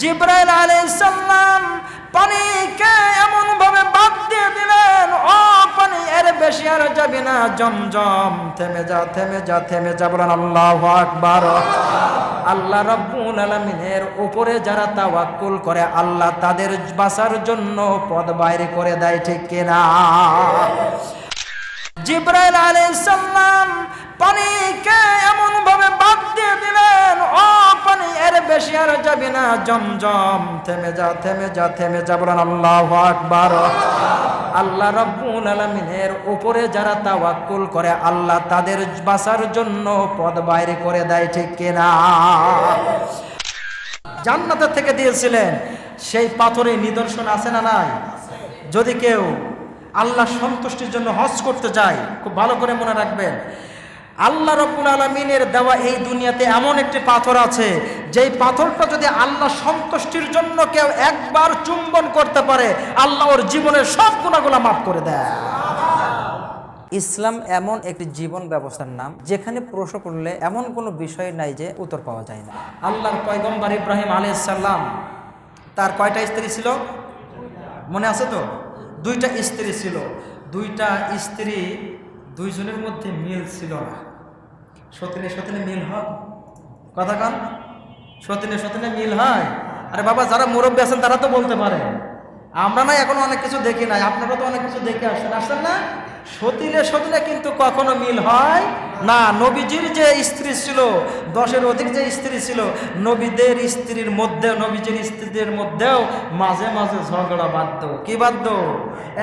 জিব্রাইল আলাইসাল্লাম পানিকে এমন ভাবে বাদ দিয়ে দিলেন ও পানি, এর বেশি আর যাবে না। জমজম, থেমে যা থেমে যা থেমে যা। বলেন, আল্লাহ আকবার। আল্লাহ রব্বুল আলমিনের উপরে যারা তাওয়াক্কুল করে, আল্লাহ তাদের বাঁচার জন্য পদ বাইরে করে দেয়, ঠিক কিনা? জিব্রাইল আলাইসাল্লাম পানিকে এমন ভাবে বাদ দিয়ে দিলেন ও পানি, এর বেশি আর যাবে না। জমজম, থেমে যা থেমে যা থেমে যা। বলেন, আল্লাহ আকবার। আল্লাহ রব্বুল আলমিনের উপরে যারা তাওয়াক্কুল করে, আল্লাহ তাদের বাঁচার জন্য পদ বাইরে করে দেয়, ঠিক কিনা? জান্নাতের থেকে দিয়েছিলেন। সেই পাথরে নিদর্শন আছে না নাই? যদি কেউ আল্লাহ সন্তুষ্টির জন্য হজ করতে যায়। খুব ভালো করে মনে রাখবেন। আল্লাহ রব্বুল আলমিনের দেওয়া এই দুনিয়াতে এমন একটি পাথর আছে যেই পাথরটা যদি আল্লাহ সন্তুষ্টির জন্য কেউ একবার চুম্বন করতে পারে আল্লাহ ওর জীবনের সব গুণাগুলা মাফ করে দেয়। ইসলাম এমন একটি জীবন ব্যবস্থার নাম যেখানে প্রশ্ন করলে এমন কোনো বিষয় নাই যে উত্তর পাওয়া যায় না। আল্লাহর পয়গম্বর ইব্রাহিম আলাইসাল্লাম তার কয়টা স্ত্রী ছিল? মনে আছে তো? দুইটা স্ত্রী ছিল। দুইটা স্ত্রী দুইজনের মধ্যে মিল ছিল না। সতিনে সতিনে মিল হয়। কথা কান। সতিনে সতিনে মিল হয়। আরে বাবা, যারা মুরব্বী আছেন তারা তো বলতে পারে। আমরা না এখন অনেক কিছু দেখি নাই, আপনারা তো অনেক কিছু দেখে আসছেন আসছেন না? সতিনে সতিনে কিন্তু কখনো মিল হয় না। নবীজির যে স্ত্রী ছিল, দশের অধিক যে স্ত্রী ছিল, নবীদের স্ত্রীর মধ্যেও, নবীজির স্ত্রীদের মধ্যেও মাঝে মাঝে ঝগড়া বাধ্য কি বাধ্য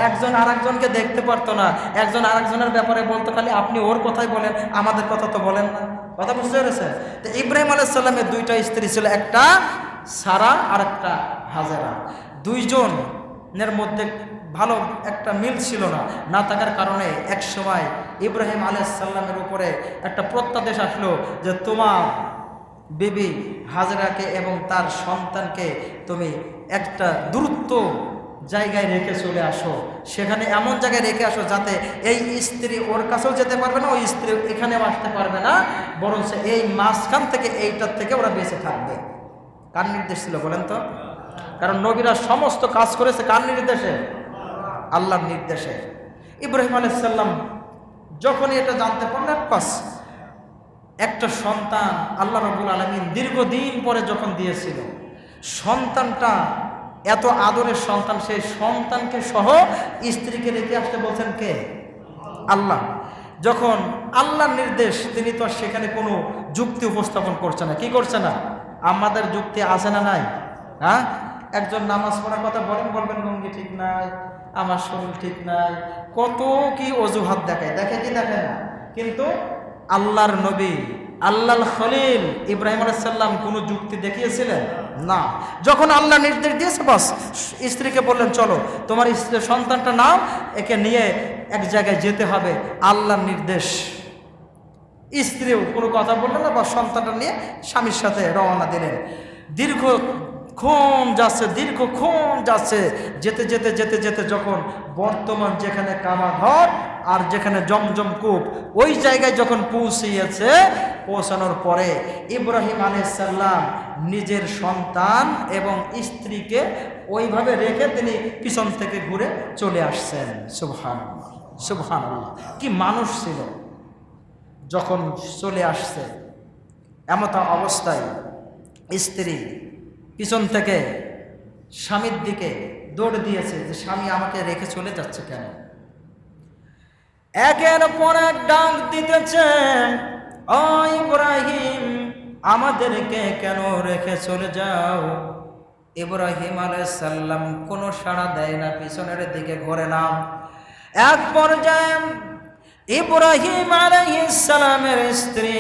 একজন আরেকজনকে দেখতে পারতো না। একজন আরেকজনের ব্যাপারে বলতো, খালি আপনি ওর কথাই বলেন, আমাদের কথা তো বলেন না। কথা বুঝতে পেরেছেন? তো ইব্রাহিম আলাইসাল্লামের দুইটা স্ত্রী ছিল, একটা সারা আর একটা হাজারা। দুইজনের মধ্যে ভালো একটা মিল ছিল না। না থাকার কারণে এক সময় ইব্রাহিম আলাইসাল্লামের উপরে একটা প্রত্যাদেশ আসলো যে তোমার বিবি হাজরাকে এবং তার সন্তানকে তুমি একটা দূরত্ব জায়গায় রেখে চলে আসো। সেখানে এমন জায়গায় রেখে আসো যাতে এই স্ত্রী ওর কাছেও যেতে পারবে না, ওই স্ত্রী এখানেও আসতে পারবে না। বরং এই মাঝখান থেকে এইটার থেকে ওরা বেঁচে থাকবে। কার নির্দেশ ছিল বলেন তো? কারণ নবীরা সমস্ত কাজ করেছে কার নির্দেশে? আল্লাহর নির্দেশে। ইব্রাহিম আলাইসাল্লাম যখনই এটা জানতে পারলেন পাস একটা সন্তান আল্লাহ রবুল আলমিন দীর্ঘদিন পরে যখন দিয়েছিল, সন্তানটা এত আদরের সন্তান, সেই সন্তানকে সহ স্ত্রীকে রেখে আসতে বলছেন কে? আল্লাহ। যখন আল্লাহর নির্দেশ, তিনি তো সেখানে কোনো যুক্তি উপস্থাপন করছে না। কি করছে না? আমাদের যুক্তি আছে না নাই? হ্যাঁ? একজন নামাজ পড়ার কথা বলেন, বলবেন, গঙ্গি ঠিক নাই, আমার শরীর ঠিক নাই। কত কি অজুহাত দেখায়, দেখে কি দেখে না? কিন্তু আল্লাহর নবী আল্লাহ খলিল ইব্রাহিম আলাইসাল্লাম কোনো যুক্তি দেখিয়েছিলেন? না। যখন আল্লাহ নির্দেশ দিয়েছে, বাস, স্ত্রীকে বললেন, চলো, তোমার স্ত্রী, সন্তানটা নাও, একে নিয়ে এক জায়গায় যেতে হবে। আল্লাহর নির্দেশ। স্ত্রীও কোনো কথা বললেন না বা সন্তানটা নিয়ে স্বামীর সাথে রওনা দিলেন। দীর্ঘ ক্ষণ যাচ্ছে দীর্ঘ দীর্ঘক্ষণ যাচ্ছে, যেতে যেতে যেতে যেতে যখন বর্তমান যেখানে কামা ঘর আর যেখানে জমজম কূপ, ওই জায়গায় যখন পৌঁছিয়েছে, পৌঁছানোর পরে ইব্রাহিম আলাইসাল্লাম নিজের সন্তান এবং স্ত্রীকে ওইভাবে রেখে তিনি পিছন থেকে ঘুরে চলে আসছেন। সুবহান সুবহান কি মানুষ ছিল যখন চলে আসছে, এমত অবস্থায় স্ত্রী পিছন থেকে স্বামীর দিকে দৌড় দিয়েছে যে, স্বামী, আমাকে রেখে চলে যাচ্ছে কেন? একের পর এক ডাক দিতেছে ও ইব্রাহিম, আমাদেরকে কেন রেখে চলে যাও? ইব্রাহিম আলাইসাল্লাম কোনো সাড়া দেয় না, পিছনের দিকে ঘরে নাম এক পর্যায়ে ইব্রাহিম আলাইসালামের স্ত্রী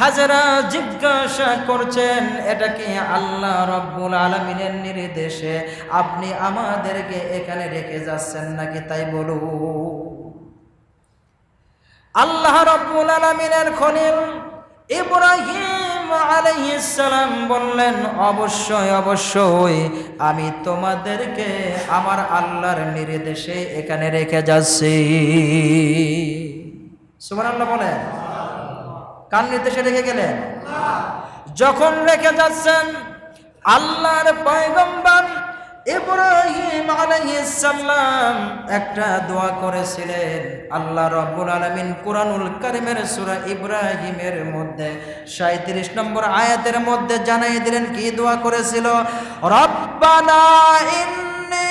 হাজারা জিজ্ঞাসা করছেন, এটা কি আল্লাহ রব্বুল আলমিনের নির্দেশে আপনি আমাদেরকে এখানে রেখে যাচ্ছেন নাকি তাই বলু আল্লাহ রব্বুল আলমিনের খলিল ইব্রাহিম আলাইসালাম বললেন, অবশ্যই অবশ্যই, আমি তোমাদেরকে আমার আল্লাহর নির্দেশে এখানে রেখে যাচ্ছি। সুমান বলেন। কার নির্দেশে রেখে গেলেন? যখন রেখে যাচ্ছেন আল্লাহর পয়গম্বর ইব্রাহিম আলাইহিসসালাম একটা দোয়া করেছিলেন। আল্লাহ রাব্বুল আলামিন কুরআনুল কারীমের সূরা ইব্রাহিমের মধ্যে 37 নম্বর আয়াতের মধ্যে জানাই দিলেন, কি দোয়া করেছিল? রব্বানা ইন্নী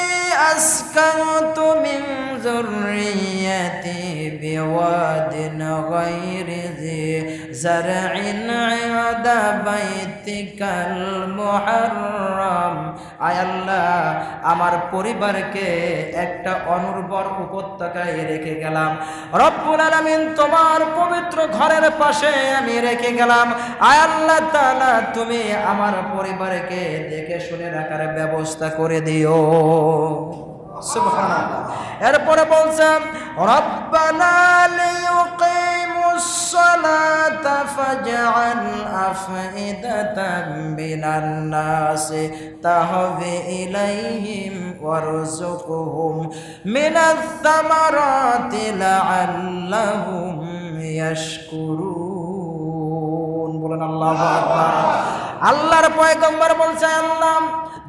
আসকানতু মিন যুররিয়াতি বিওয়াদিন গায়রি ذي زرع عند بيتك المحرم আয় আল্লাহ আমার পরিবারকে একটা অনুর্বর উপত্যকায় রেখে গেলাম রব্বুল আলামিন তোমার পবিত্র ঘরের পাশে আমি রেখে গেলাম আয় আল্লাহ তাআলা তুমি আমার পরিবারকে দেখে শুনে রাখার ব্যবস্থা করে দিও সুবহানাল্লাহ এরপরে বলছেন রব্বানা লিয়ুকিমুস সালাতা ফাজআল আফইদাতাম মিনান নাসি তাহবি ইলাইহিম ওয়ারযুকহুম মিনাস সামারাতি লাআল্লাহুম ইয়াশকুরুন। বলেন আল্লাহু আকবার। আল্লাহর পয়গম্বর বলছে, আল্লাহ,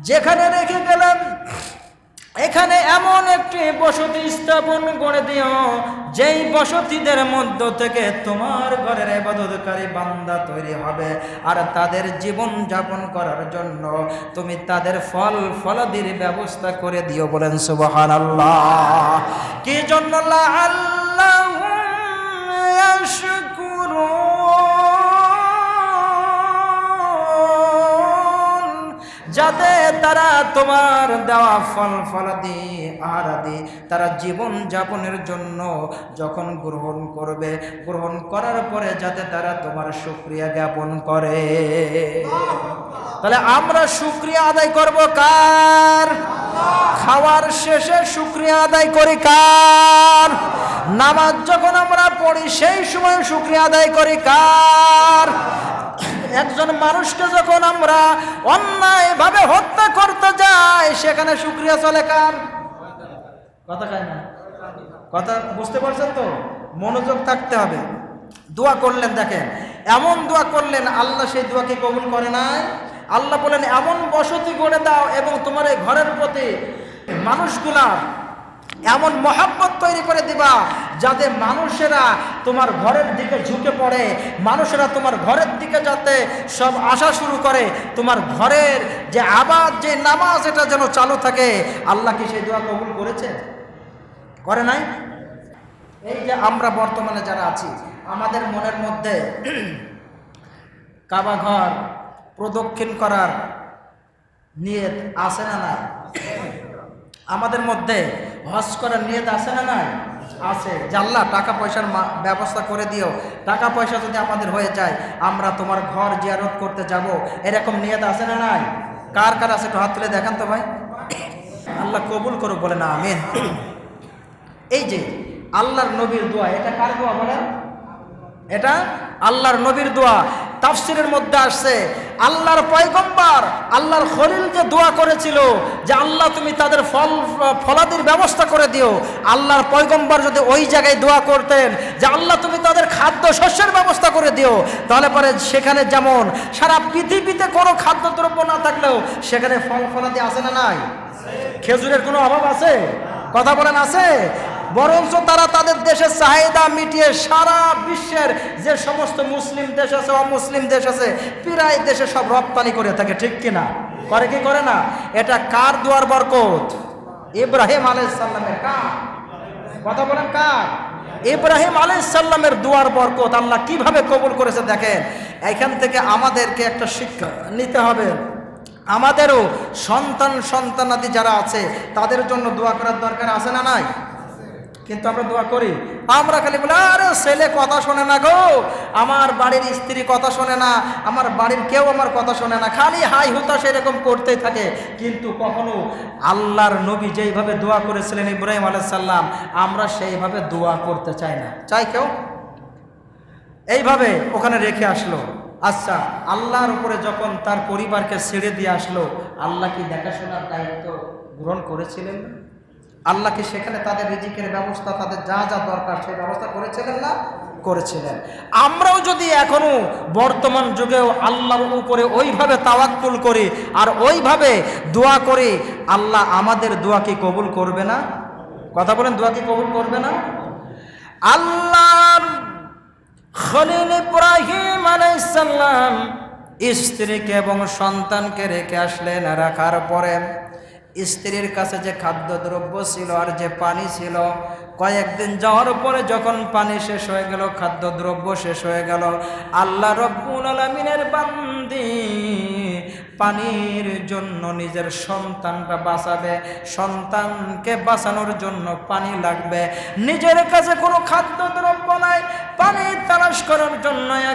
যেখানে রেখে গেলেন এখানে এমন একটি বসতি স্থাপন করে দিও, যেই বসতিদের মধ্য থেকে তোমার ঘরের এবাদতকারী বান্দা তৈরি হবে। আর তাদের জীবন যাপন করার জন্য তুমি তাদের ফল ফলাদির ব্যবস্থা করে দিও বলেন সুবহান আল্লাহ কি জন্য আল্লাহ যাতে তারা তোমার দেওয়া ফল ফলাদি আহারাদি তারা জীবন যাপনের জন্য যখন গ্রহণ করবে, গ্রহণ করার পরে যাতে তারা তোমার সুক্রিয়া জ্ঞাপন করে। তাহলে আমরা সুক্রিয়া আদায় করব কার? খাওয়ার শেষে সুক্রিয়া আদায় করি কার? নামাজ যখন আমরা পড়ি, সেই সময় সুক্রিয়া আদায় করি কার? একজন মানুষকে যখন আমরা অন্যায় অন্যায়ভাবে হত্যা করতে যাই, সেখানে সুক্রিয়া চলে কার? কথা কয় না? কথা বুঝতে পারছেন তো? মনোযোগ থাকতে হবে। দোয়া করলেন, দেখেন, এমন দোয়া করলেন, আল্লাহ সেই দোয়াকে কবুল করে নাই? আল্লাহ বলেন, এমন বসতি করে দাও এবং তোমার এই ঘরের প্রতি মানুষগুলা এমন মহাব্বত তৈরি করে দিবা যাতে মানুষেরা তোমার ঘরের দিকে ঝুঁকে পড়ে, মানুষেরা তোমার ঘরের দিকে যাতে সব আসা শুরু করে, তোমার ঘরের যে আবাদ, যে নামাজ, এটা যেন চালু থাকে। আল্লাহ কি সেই দোয়া কবুল করেছে? করে নাই? এই যে আমরা বর্তমানে যারা আছি, আমাদের মনের মধ্যে কাবা ঘর প্রদক্ষিণ করার নিয়ত আসে না নাই? আমাদের মধ্যে হজ করার নিয়ত আছে না নাই? আছে। জাল্লা টাকা পয়সার ব্যবস্থা করে দিও। টাকা পয়সা যদি আমাদের হয়ে যায়, আমরা তোমার ঘর জিয়ারত করতে যাব। এরকম নিয়ত আছে না নাই? কার কার আছে একটু হাত তুলে দেখান তো ভাই। আল্লাহ কবুল করুক, বলে না, আমিন। এই যে, আল্লাহর নবীর দোয়া, এটা কার দোয়া বলেন? এটা আল্লাহর নবীর দোয়া। তাফসিরের মধ্যে আসছে, আল্লাহর পয়গম্বর, আল্লাহর খলিল যে দোয়া করেছিল, যে আল্লাহ তুমি তাদের ফল, ফলাদির ব্যবস্থা করে দিও। আল্লাহর পয়গম্বর যদি ওই জায়গায় দোয়া করতেন, যে আল্লাহ তুমি তাদের খাদ্য শস্যের ব্যবস্থা করে দিও, তাহলে পরে সেখানে যেমন সারা পৃথিবীতে কোনো খাদ্যদ্রব্য না থাকলেও সেখানে ফল ফলাদি আছে না নাই? খেজুরের কোনো অভাব আছে? কথা বলেন, আছে? বরঞ্চ তারা তাদের দেশের চাহিদা মিটিয়ে সারা বিশ্বের যে সমস্ত মুসলিম দেশ আছে, অমুসলিম দেশ আছে, প্রায় দেশে সব রপ্তানি করে থাকে, ঠিক কিনা করে কি করে না? এটা কার দুয়ার বরকত? ইব্রাহিম আলাইসাল্লামের কার? কথা বলেন কার? ইব্রাহিম আলাইসাল্লামের দুয়ার বরকত আল্লাহ কীভাবে কবুল করেছে দেখেন? এখান থেকে আমাদেরকে একটা শিক্ষা নিতে হবে। আমাদেরও সন্তান সন্তানাদি যারা আছে, তাদের জন্য দোয়া করার দরকার আছে না নাই? কিন্তু আমরা দোয়া করি। আমরা খালি বলি, আরে ছেলে, কথা শোনে না গো। আমার বাড়ির স্ত্রী কথা শোনে না। আমার বাড়ির কেউ আমার কথা শোনে না। খালি হাই হুতাশ এরকম করতেই থাকে। কিন্তু কখনো আল্লাহর নবী যেইভাবে দোয়া করেছিলেন ইব্রাহিম আলাইসাল্লাম আমরা সেইভাবে দোয়া করতে চাই না। চাই কেউ? এইভাবে ওখানে রেখে আসলো। আচ্ছা আল্লাহর উপরে যখন তার পরিবারকে ছেড়ে দিয়ে আসলো, আল্লাহ কি দেখাশোনার দায়িত্ব গ্রহণ করেছিলেন? না? আল্লাহ কি সেখানে তাদের রিজিকের ব্যবস্থা, তাদের যা যা দরকার সেই ব্যবস্থা করেছিলেন না? করেছিলেন। আমরাও যদি এখনও বর্তমান যুগেও আল্লাহর উপরে ওইভাবে তাওয়াক্কুল করি আর ওইভাবে দোয়া করি, আল্লাহ আমাদের দোয়া কি কবুল করবে না? কথা বলেন দোয়া কি কবুল করবে না? আল্লাহর খলিল ইব্রাহিম আলাইসাল্লাম স্ত্রীকে এবং সন্তানকে রেখে আসলেন রাখার পরে স্ত্রীর কাছে যে খাদ্যদ্রব্য ছিল আর যে পানি ছিল, কয়েকদিন যাওয়ার পরে যখন পানি শেষ হয়ে গেল, খাদ্যদ্রব্য শেষ হয়ে গেল, আল্লাহ রব্বুল আলমিনের বান্দি পানির জন্য নিজের সন্তানটা বাঁচাবে, সন্তানকে বাঁচানোর জন্য পানি লাগবে। নিজের কাছে কোনো খাদ্যদ্রব্য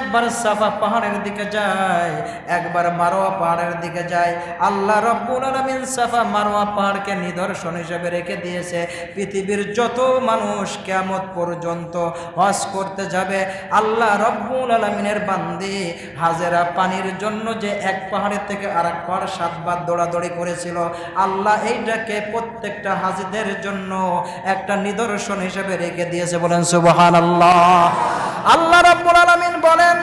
একবার সাফা পাহাড়ের দিকে যায়, একবার মারোয়া পাহাড়ের দিকে যায়। আল্লাহ রব্বুল আলমিন সাফা মারোয়া পাহাড়কে নিদর্শন হিসেবে রেখে দিয়েছে। পৃথিবীর যত মানুষ কেমত পর্যন্ত হজ করতে যাবে, আল্লাহ রব্বুল আলমিনের বান্দি হাজেরা পানির জন্য যে এক পাহাড়ের থেকে আর এক পাহাড় সাতবার দৌড়াদৌড়ি করেছিল, আল্লাহ এইটাকে প্রত্যেকটা হাজিদের জন্য একটা নিদর্শন হিসেবে রেখে দিয়েছে বলেন সুবহান আল্লাহ আল্লাহ রব্বুল আলমিন বলেন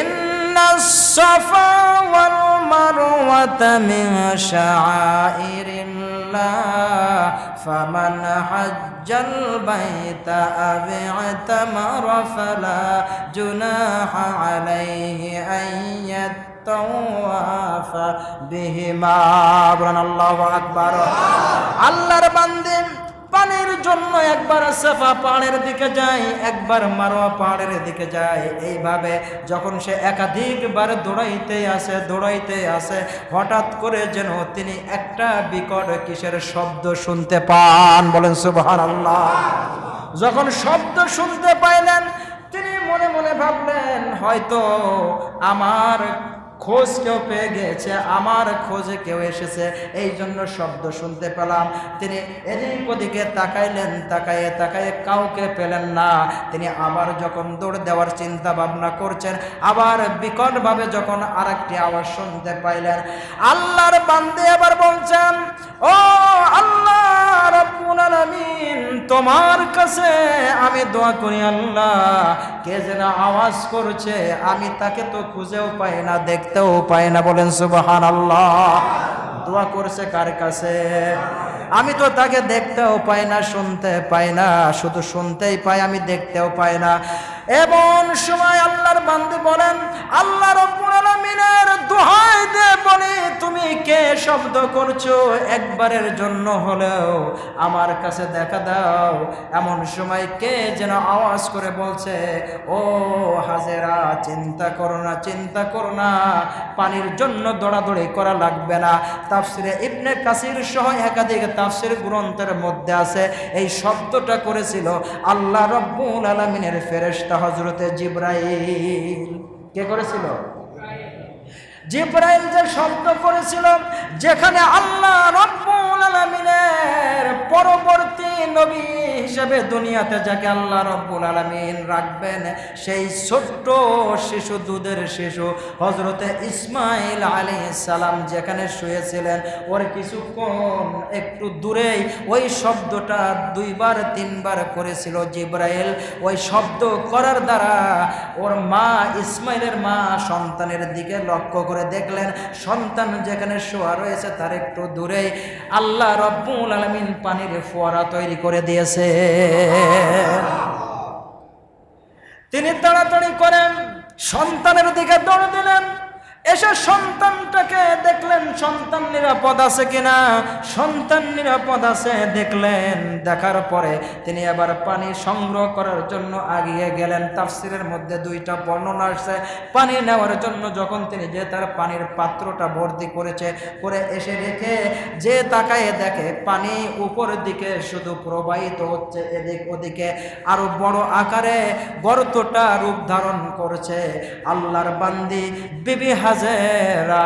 إن الصفا والمروة من شعائر الله فمن حج البيت أو اعتمر فلا جناح عليه أن يطوف بهما বলেন আল্লাহু আকবার আল্লাহর বান্দে পানির জন্য একবার সেফা পাহাড়ের দিকে যায়, একবার মারোয়া পাহাড়ের দিকে যায়। এইভাবে যখন সে একাধিকবার দৌড়াইতে আসে দৌড়াইতে আসে, হঠাৎ করে যেন তিনি একটা বিকট কিসের শব্দ শুনতে পান। বলেন সুবহান আল্লাহ যখন শব্দ শুনতে পাইলেন, তিনি মনে মনে ভাবলেন, হয়তো আমার খোঁজ কেউ পেয়ে গেছে আমার খোঁজে কেউ এসেছে এই জন্য শব্দ শুনতে পেলাম। তিনি এদিক ওদিকে তাকাইলেন তাকাইয়ে তাকাইয়ে কাউকে পেলেন না। তিনি আবার যখন দৌড় দেওয়ার চিন্তা ভাবনা করছেন, আবার বিকটভাবে যখন আর একটি আওয়াজ শুনতে পাইলেন, আল্লাহর বান্দে আবার বলছেন, ও আল্লাহ রব্বুল আলামিন তোমার কাছে আমি দোয়া করি আল্লাহ। কে যেন আওয়াজ করছে, আমি তাকে তো খুঁজেও পাই না, দেখতেও পাই না, বলেন সুবহান আল্লাহ দোয়া করছে কার কাছে? আমি তো তাকে দেখতেও পাই না, শুনতে পাই না, শুধু শুনতেই পাই, আমি দেখতেও পাই না। এমন সময় আল্লাহর বান্দি বলেন, আল্লাহ রব্বুল দোহাই দে বলি তুমি কে শব্দ করছ? একবারের জন্য হলেও আমার কাছে দেখা দাও। এমন সময় কে যেন আওয়াজ করে বলছে, ও হাজেরা, চিন্তা করো না, চিন্তা করো না, পানির জন্য দৌড়াদৌড়ি করা লাগবে না। তাফসিরে ইবনে কাসির সহ একাধিক তাফসির গ্রন্থের মধ্যে আছে, এই শব্দটা করেছিল, আল্লাহ রব্বুল আলমিনের ফেরেশতা হজরতে জিব্রাইল। কে করেছিল? জিব্রাইল যে শব্দ করেছিল যেখানে আল্লাহ রব্বুল আলামিনের পরবর্তী নবী হিসেবে দুনিয়াতে যাকে আল্লাহ রব্বুল আলামিন রাখবেন, সেই ছোট্ট শিশু, দুধের শিশু হজরতে ইসমাইল আলী সালাম যেখানে শুয়েছিলেন, ওর কিছুক্ষণ একটু দূরেই ওই শব্দটা দুইবার, তিনবার করেছিল জিব্রাইল। ওই শব্দ করার দ্বারা ওর মা ইসমাইলের মা সন্তানের দিকে লক্ষ্য করে দেখলেন, সন্তান যেখানে শোয়া রয়েছে তার একটু দূরেই আল্লাহ রব্বুল আলমিন পানির ফোয়ারা তৈরি করে দিয়েছে। তিনি তাড়াতাড়ি করেন সন্তানের দিকে দৌড় দিলেন। এসে সন্তানটাকে দেখলেন, সন্তান নিরাপদ আছে কিনা? সন্তান নিরাপদ আছে, দেখলেন। দেখার পরে তিনি আবার পানি সংগ্রহ করার জন্য আগিয়ে গেলেন। তাফসিরের মধ্যে দুইটা বর্ণনা আসছে। পানি নেওয়ার জন্য যখন তিনি যে তার পানির পাত্রটা ভর্তি করেছে, করে এসে রেখে যে তাকায় দেখে পানি উপরের দিকে শুধু প্রবাহিত হচ্ছে, এদিক ওদিকে। আরও বড় আকারে গর্তটা রূপ ধারণ করছে। আল্লাহর বান্দি, বিবি হাজেরা।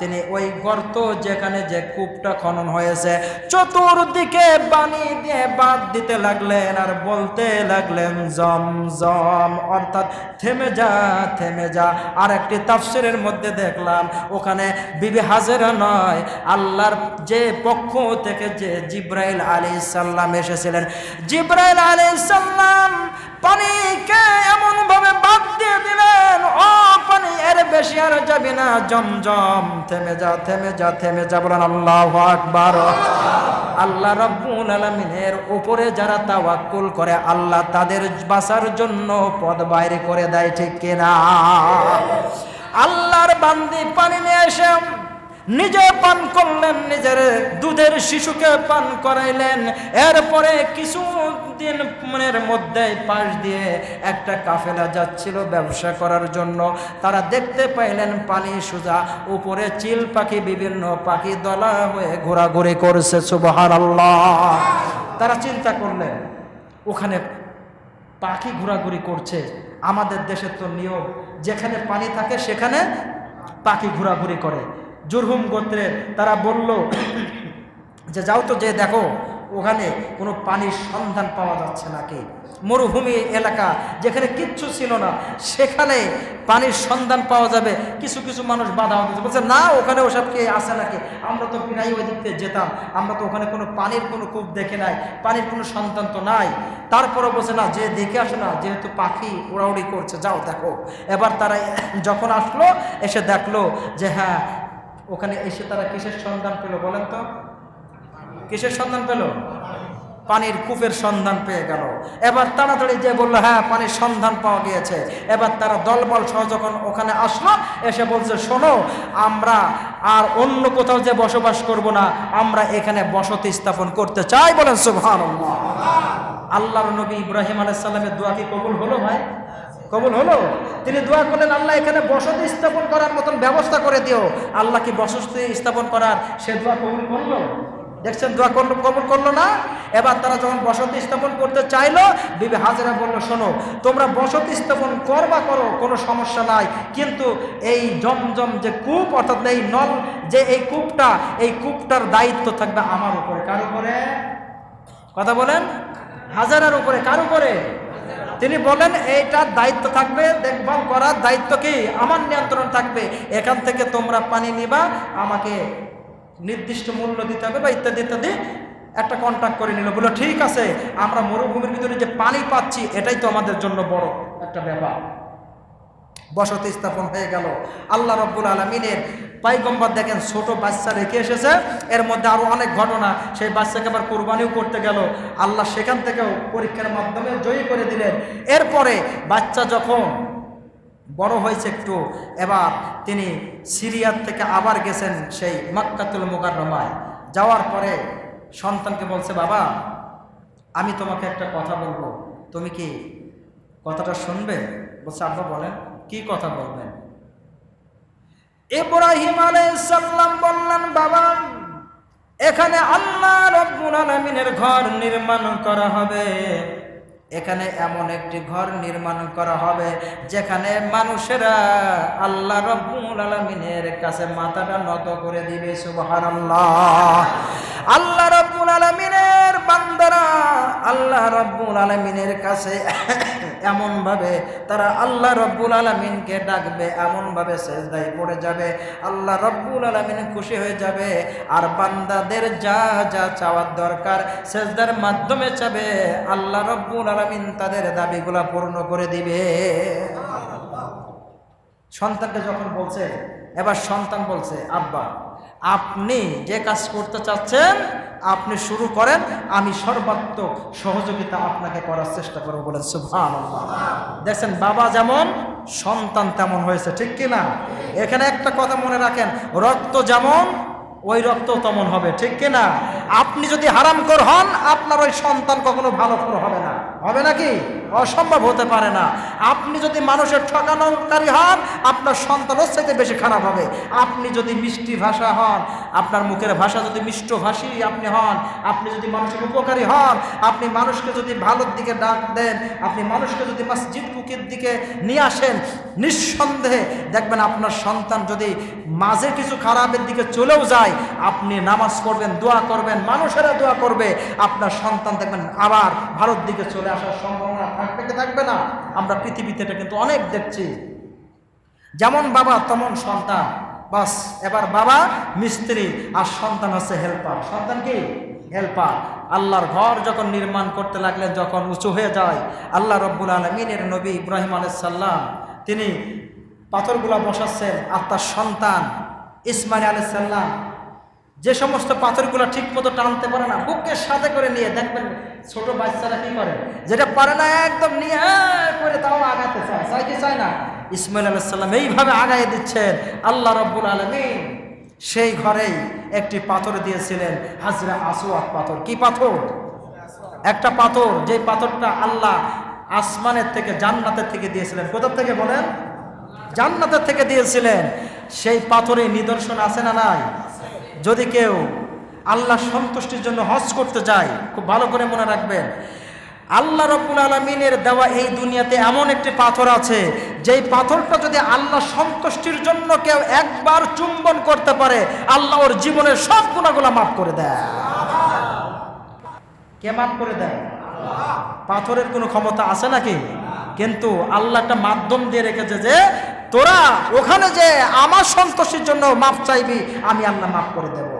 তিনি ওই গর্ত যেখানে যে কূপটা খনন হয়েছে, চতুর্দিকে বানি দিয়ে বাদ দিতে লাগলেন আর বলতে লাগলেন, জম জম। অর্থাৎ থেমে যা থেমে যা। আর একটি তাফসিরের মধ্যে দেখলাম, ওখানে বিবি হাজেরা নয়, আল্লাহর যে পক্ষ থেকে যে জিব্রাইল আলী সাল্লাম এসেছিলেন। জিব্রাইল আলী সাল্লাম পানিকে এমন ভাবে বাদ দিয়ে দিলেন ও পানি, এর বেশি আর যাবি না। জমজম, থেমে যা থেমে যা থেমে যা। বলেন, আল্লাহ আকবার। আল্লাহ রব্বুল আলমিনের উপরে যারা তাওয়াক্কুল করে, আল্লাহ তাদের বাঁচার জন্য পদ বাইরে করে দেয়, ঠিক কিনা? আল্লাহর বান্দি পানি নিয়ে এসে নিজে পান করলেন, নিজের দুধের শিশুকে পান করাইলেন। এরপরে কিছু দিন মনের মধ্যে পাশ দিয়ে একটা কাফেলা যাচ্ছিল ব্যবসা করার জন্য। তারা দেখতে পাইলেন পানি সুজা, উপরে চিল পাখি, বিভিন্ন পাখি দলা হয়ে ঘোরাঘুরি করছে সুবহান আল্লাহ তারা চিন্তা করলেন, ওখানে পাখি ঘোরাঘুরি করছে, আমাদের দেশের তো নিয়ম, যেখানে পানি থাকে সেখানে পাখি ঘোরাঘুরি করে। জুরহুম গোত্রের তারা বলল, যে যাও তো, যে দেখো ওখানে কোনো পানির সন্ধান পাওয়া যাচ্ছে নাকি? মরুভূমি এলাকা যেখানে কিচ্ছু ছিল না, সেখানে পানির সন্ধান পাওয়া যাবে। কিছু কিছু মানুষ বাধা হতে বলছে, না, ওখানে ওসব কে আসে নাকি? আমরা তো প্রায় ওই দিক থেকে যেতাম, আমরা তো ওখানে কোনো পানির কোনো কূপ দেখে নাই, পানির কোনো সন্তান তো নাই। তারপরে বলছে, না, যে দেখে আসে না, যেহেতু পাখি উড়াউড়ি করছে, যাও দেখো। এবার তারা যখন আসলো, এসে দেখল যে হ্যাঁ ওখানে এসে তারা কিসের সন্ধান পেল বলেন তো? কিসের সন্ধান পেল? পানির কূপের সন্ধান পেয়ে গেল। এবার তাড়াতাড়ি যে বলল হ্যাঁ পানির সন্ধান পাওয়া গিয়েছে। এবার তারা দলবল সহ যখন ওখানে আসলো, এসে বলছে, শোনো, আমরা আর অন্য কোথাও যে বসবাস করব না, আমরা এখানে বসতি স্থাপন করতে চাই। বলেন সুভান আল্লাহর নবী ইব্রাহিম আলাইসাল্লামের দোয়া কি কবুল হলো ভাই? কবুল হলো? তিনি দোয়া করলেন, আল্লাহ, এখানে বসতি স্থাপন করার মতন ব্যবস্থা করে দিও। আল্লাহ কি বসতি স্থাপন করার সে দোয়া কবুল করল? দেখছেন, দোয়া কবুল করল না? এবার তারা যখন বসতি স্থাপন করতে চাইলো, বিবি হাজরা বলল, শোনো, তোমরা বসতি স্থাপন করবা, করো, কোনো সমস্যা নাই। কিন্তু এই জমজম যে কূপ, অর্থাৎ এই নল, যে এই কূপটা, এই কূপটার দায়িত্ব থাকবে আমার উপরে। কার উপরে? কথা বলেন। হাজারার উপরে, কার উপরে? তিনি বলেন, এইটার দায়িত্ব থাকবে, দেখভাল করার দায়িত্ব কি? আমার নিয়ন্ত্রণ থাকবে। এখান থেকে তোমরা পানি নিবা, আমাকে নির্দিষ্ট মূল্য দিতে হবে বা ইত্যাদি ইত্যাদি একটা কন্ট্যাক্ট করে নিল। বলল, ঠিক আছে, আমরা মরুভূমির ভিতরে যে পানি পাচ্ছি, এটাই তো আমাদের জন্য বড় একটা ব্যাপার। বসতি স্থাপন হয়ে গেল। আল্লাহ রব্বুল আলমিনের পাইগম্বর দেখেন, ছোট বাচ্চা রেখে এসেছে। এর মধ্যে আরও অনেক ঘটনা। সেই বাচ্চাকে আবার কোরবানিও করতে গেল। আল্লাহ সেখান থেকেও পরীক্ষার মাধ্যমে জয়ী করে দিলেন। এরপরে বাচ্চা যখন বড় হয়েছে একটু। এবার তিনি সিরিয়ার থেকে আবার গেছেন সেই মাক্কাতুল মোকাররমায়। যাওয়ার পরে সন্তানকে বলছে, বাবা, আমি তোমাকে একটা কথা বলব। তুমি কি কথাটা শুনবে? বলছে, আব্বা, বলেন, কি কথা বলবেন? ইব্রাহিম আলাইসাল্লাম বললেন, বাবা, এখানে আল্লাহ রব্বুল আলমিনের ঘর নির্মাণ করা হবে। এখানে এমন একটি ঘর নির্মাণ করা হবে, যেখানে মানুষেরা আল্লাহ রব্বুল আলমিনের কাছে মাথাটা নত করে দিবে সুবাহান আল্লাহ রব্বুল আলমিনের বান্দারা আল্লাহ রব্বুল আলমিনের কাছে এমনভাবে তারা আল্লাহ রব্বুল আলমিনকে ডাকবে, এমনভাবে সেজদাই পড়ে যাবে। আল্লাহ রব্বুল আলমিন খুশি হয়ে যাবে। আর বান্দাদের যা যা চাওয়ার দরকার, সেজদার মাধ্যমে চাবে। আল্লাহ রব্বুল আলমিন তাদের দাবিগুলা পূর্ণ করে দিবে। সন্তানকে যখন বলছে, এবার সন্তান বলছে, আব্বা আপনি যে কাজ করতে চাচ্ছেন, আপনি শুরু করেন, আমি সর্বাত্মক সহযোগিতা আপনাকে করার চেষ্টা করব বলেন সুভান দেখছেন, বাবা যেমন, সন্তান তেমন হয়েছে, ঠিক কি না এখানে একটা কথা মনে রাখেন, রক্ত যেমন, ওই রক্ত তেমন হবে, ঠিক কি না আপনি যদি হারামকর হন, আপনার ওই সন্তান কখনো ভালো করে হবে না। হবে নাকি? অসম্ভব হতে পারে না। আপনি যদি মানুষের ঠকানোকারী হন, আপনার সন্তান চাইতে বেশি খারাপ হবে। আপনি যদি মিষ্টি ভাষা হন, আপনার মুখের ভাষা যদি মিষ্ট ভাষী আপনি হন, আপনি যদি মানুষের উপকারী হন, আপনি মানুষকে যদি ভালোর দিকে ডাক দেন, আপনি মানুষকে যদি মসজিদ মুখের দিকে নিয়ে আসেন, নিঃসন্দেহে দেখবেন আপনার সন্তান যদি মাঝে কিছু খারাপের দিকে চলেও যায়, আপনি নামাজ পড়বেন, দোয়া করবেন, মানুষেরা দোয়া করবে, আপনার সন্তান দেখবেন আবার ভারত দিকে চলে আসার সম্ভাবনা থাকবে কি থাকবে না, আমরা পৃথিবীতে এটা কিন্তু অনেক দেখছি। যেমন বাবা, তেমন সন্তান। বাস, এবার বাবা, মিস্ত্রি আর সন্তান হচ্ছে হেল্পার সন্তান কি? হেল্পার আল্লাহর ঘর যখন নির্মাণ করতে লাগলেন, যখন উঁচু হয়ে যায়, আল্লাহ রব্বুল আলমিনের নবী ইব্রাহিম আলাইসাল্লাম তিনি পাথরগুলা বসাচ্ছেন, আর তার সন্তান ইসমাইল আলাইসাল্লাম যে সমস্ত পাথরগুলো ঠিক মতো টানতে পারে না, বুকের সাথে করে নিয়ে দেখবেন ছোট বাচ্চারা কি করে? যেটা পারে না, একদম নিয়ে করে তাও আগাতে চায়। চাই কি চায় না? ইসমাইল আলাইসাল্লাম এইভাবে আগায় দিচ্ছেন। আল্লাহ রব্বুল আলমিন সেই ঘরেই একটি পাথর দিয়েছিলেন, হাজরা আসোয়াত পাথর। কি পাথর? একটা পাথর যে পাথরটা আল্লাহ আসমানের থেকে, জান্নাতের থেকে দিয়েছিলেন। কোথার থেকে বলেন? জান্নাতের থেকে দিয়েছিলেন। সেই পাথরে নিদর্শন আছে না নাই? যদি কেউ আল্লাহ সন্তুষ্টির জন্য হজ করতে যায়, খুব ভালো করে মনে রাখবেন। আল্লাহ রব্বুল আলমিনের দেওয়া এই দুনিয়াতে এমন একটি পাথর আছে, যেই পাথরটা যদি আল্লাহ সন্তুষ্টির জন্য কেউ একবার চুম্বন করতে পারে, আল্লাহ ওর জীবনের সব গুণাগুলা মাফ করে দেয়। কে মাফ করে দেয়? পাথরের কোনো ক্ষমতা আছে নাকি? কিন্তু আল্লাহ একটা মাধ্যম দিয়ে রেখেছে যে তোরা ওখানে যে আমার সন্তোষের জন্য মাপ চাইবি, আমি আল্লাহ মাফ করে দেব।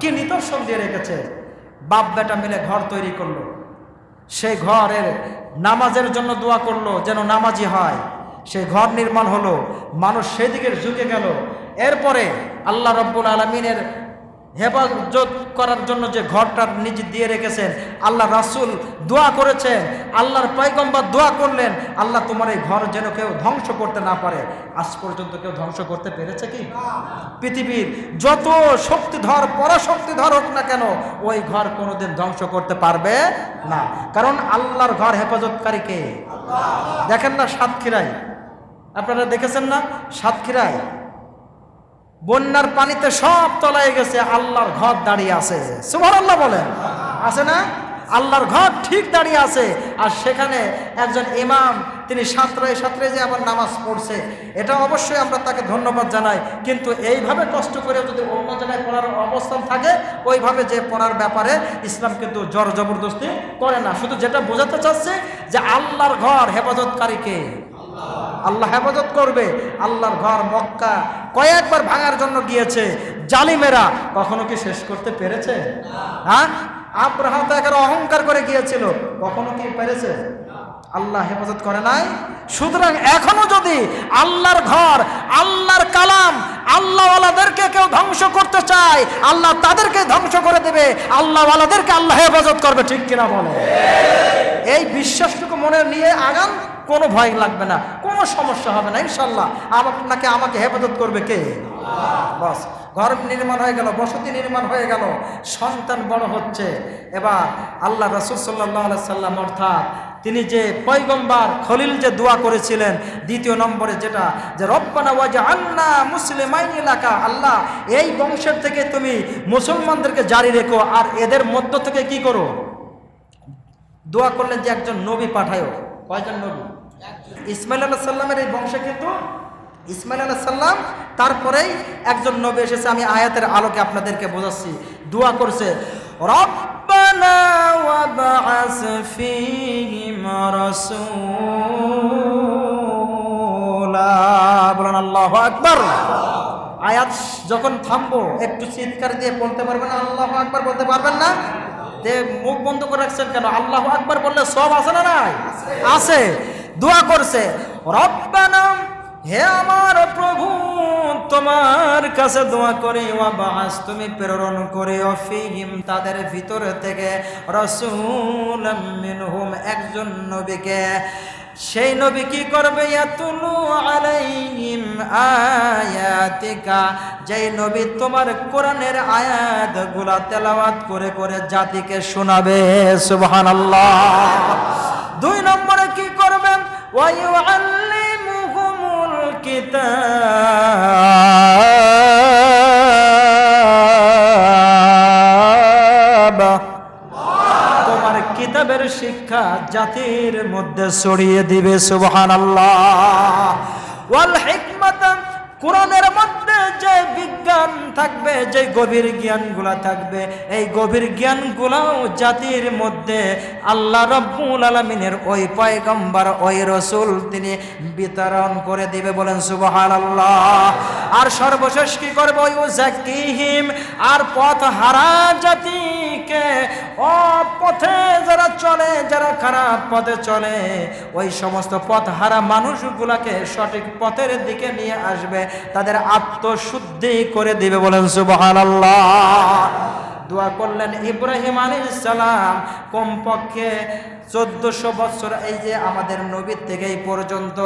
কি নিদর্শন দিয়ে রেখেছে? বাপ বেটা মিলে ঘর তৈরি করল। সেই ঘরের নামাজের জন্য দোয়া করল যেন নামাজি হয়। সেই ঘর নির্মাণ হলো। মানুষ সেদিকে ঝুঁকে গেল। এরপরে আল্লাহ রব্বুল আলমিনের হেফাজত করার জন্য যে ঘরটা নিজে দিয়ে রেখেছেন, আল্লাহ রাসুল দোয়া করেছেন, আল্লাহর পয়গম্বর দোয়া করলেন, আল্লাহ তোমার এই ঘর যেন কেউ ধ্বংস করতে না পারে। আজ পর্যন্ত কেউ ধ্বংস করতে পেরেছে কি? পৃথিবীর যত শক্তিধর, পরাশক্তিধর হোক না কেন, ওই ঘর কোনোদিন ধ্বংস করতে পারবে না। কারণ আল্লাহর ঘর হেফাজতকারী কে? দেখেন না সাতক্ষীরাই আপনারা দেখেছেন না? সাতক্ষীরায় বন্যার পানিতে সব তলায় গেছে, আল্লাহর ঘর দাঁড়িয়ে আছে। সুভার আল্লাহ বলেন। আছে না? আল্লাহর ঘর ঠিক দাঁড়িয়ে আছে। আর সেখানে একজন ইমাম, তিনি সাঁতরায় সাঁতরে যে আবার নামাজ পড়ছে, এটা অবশ্যই আমরা তাকে ধন্যবাদ জানাই। কিন্তু এইভাবে কষ্ট করে যদি অন্য জায়গায় পড়ার অবস্থান থাকে, ওইভাবে যে পড়ার ব্যাপারে ইসলাম কিন্তু জর জবরদস্তি করে না। শুধু যেটা বোঝাতে চাচ্ছে যে আল্লাহর ঘর হেফাজতকারীকে আল্লাহ হেফাজত করবে। আল্লাহর ঘর মক্কা কয়েকবার ভাঙার জন্য গিয়েছে। জালিমেরা কখনো কি শেষ করতে পেরেছে? হ্যাঁ? আব্রাহাম তো একের অহংকার করে গিয়েছিল। কখনো কি পেরেছে? আল্লাহ হেফাজত করে নাই। সুতরাং এখনও যদি আল্লাহর ঘর, আল্লাহর কালাম, আল্লাহওয়ালাদেরকে কেউ ধ্বংস করতে চায়, আল্লাহ তাদেরকে ধ্বংস করে দেবে। আল্লাহওয়ালাদেরকে আল্লাহ হেফাজত করবে, ঠিক কিনা বলে এই বিশ্বাসটুকু মনে নিয়ে আগান। কোনো ভয় লাগবে না কোনো সমস্যা হবে না ইনশাল্লাহ আপনাকে আমাকে হেফাজত করবে কে? বস ঘর নির্মাণ হয়ে গেল বসতি নির্মাণ হয়ে গেল সন্তান বড় হচ্ছে। এবার আল্লাহ রসুল সাল্লাহ সাল্লাম অর্থাৎ তিনি যে পৈগম্বার খলিল যে দোয়া করেছিলেন দ্বিতীয় নম্বরে যেটা যে রব্বানা ওয়াজা আন্না মুসলিম এলাকা আল্লাহ এই বংশের থেকে তুমি মুসলমানদেরকে জারি রেখো আর এদের মধ্য থেকে কি করো? দোয়া করলেন যে একজন নবী পাঠায়ও কয়জন নবী? ইসমাইল আল্লাহ সাল্লামের এই বংশে কিন্তু ইসমাইল আল্লাহ সাল্লাম তারপরেই একজন নবী এসেছে। আমি আয়াতের আলোকে আপনাদেরকে বোঝাচ্ছি। দোয়া করছে আল্লাহু আকবার। আয়াত যখন থামবো, একটু চিৎকার দিয়ে বলতে পারবেন আল্লাহ আকবার বলতে পারবেন না? তে মুখ বন্ধ করে রাখছেন কেন? আল্লাহ আকবার বললে সব আছে না নাই? আছে। দোয়া করছে, রব্বানা, হে আমার প্রভু, তোমার কাছে দোয়া করে বাস, তুমি প্রেরণ করে অফিহিম তাদের ভিতরে থেকে রসুল মিনহুম, একজন নবীকে। সেই নবী কি করবে? ইয়াতুলু আলাইহিম আয়াতিকা, যেই নবী তোমার কোরআনের আয়াতগুলা তেলাওয়াত করে করে জাতিকে শোনাবে, সুবহানাল্লাহ। দুই নম্বরে কি করবেন? ওয়ায়ুআল্লিমুহুমুল কিতাব। তোমার কিতাবের শিক্ষা জাতির মধ্যে ছড়িয়ে দিবে সুবহান আল্লাহ ওয়াল হিকমাত কোরআনের মধ্যে যে বিজ্ঞান থাকবে, যে গভীর জ্ঞানগুলা থাকবে, এই গভীর জ্ঞানগুলাও জাতির মধ্যে আল্লাহ রব্বুল আলমিনের ওই পয়গম্বর, ওই রসুল তিনি বিতরণ করে দিবে বলেন সুবহান আল্লাহ আর সর্বশেষ কি করব? জাকিহিম আর পথ হারা জাতিকে ও পথে যারা চলে, যারা খারাপ পথে চলে, ওই সমস্ত পথ হারা মানুষগুলাকে সঠিক পথের দিকে নিয়ে আসবে, তাদের আত্মশুদ্ধি করে দিবে বলেন সুবহানাল্লাহ। দোয়া করলেন ইব্রাহিম আলাইহিস সালাম। কমপক্ষে চোদ্দশো বছর, এই যে আমাদের নবীর থেকে এই পর্যন্ত,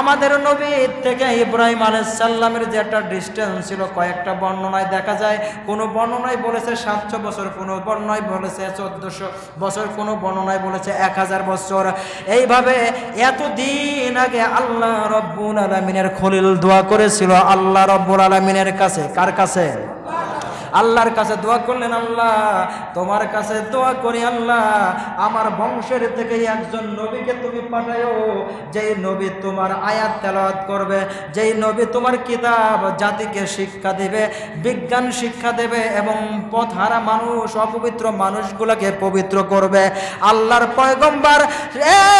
আমাদের নবীর থেকে ইব্রাহিম আলাইসাল্লামের যে একটা ডিস্টেন্স ছিল, কয়েকটা বর্ণনায় দেখা যায়। কোনো বর্ণনায় বলেছে সাতশো বছর, কোনো বর্ণনায় বলেছে চোদ্দশো বছর, কোনো বর্ণনায় বলেছে এক হাজার বছর। এইভাবে এতদিন আগে আল্লাহ রব্বুল আলমিনের খলিল দোয়া করেছিল, আল্লাহ রব্বুল আলমিনের কাছে, কার কাছে? আল্লাহর কাছে দোয়া করলেন, আল্লাহ, তোমার কাছে দোয়া করি, আল্লাহ, আমার বংশের থেকে একজন নবীকে তুমি পাঠায়ো। যেই নবী তোমার আয়াত তেলাওয়াত করবে, যেই নবী তোমার কিতাব, জাতিকে শিক্ষা দেবে, বিজ্ঞান শিক্ষা দেবে এবং পথহারা মানুষ, অপবিত্র মানুষগুলোকে পবিত্র করবে। আল্লাহর পয়গম্বর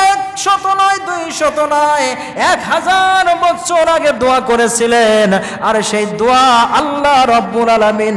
এক শত নয় দুই শত নয়, এক হাজার বছর আগে দোয়া করেছিলেন। আর সেই দোয়া আল্লাহ রব্বুল আলামিন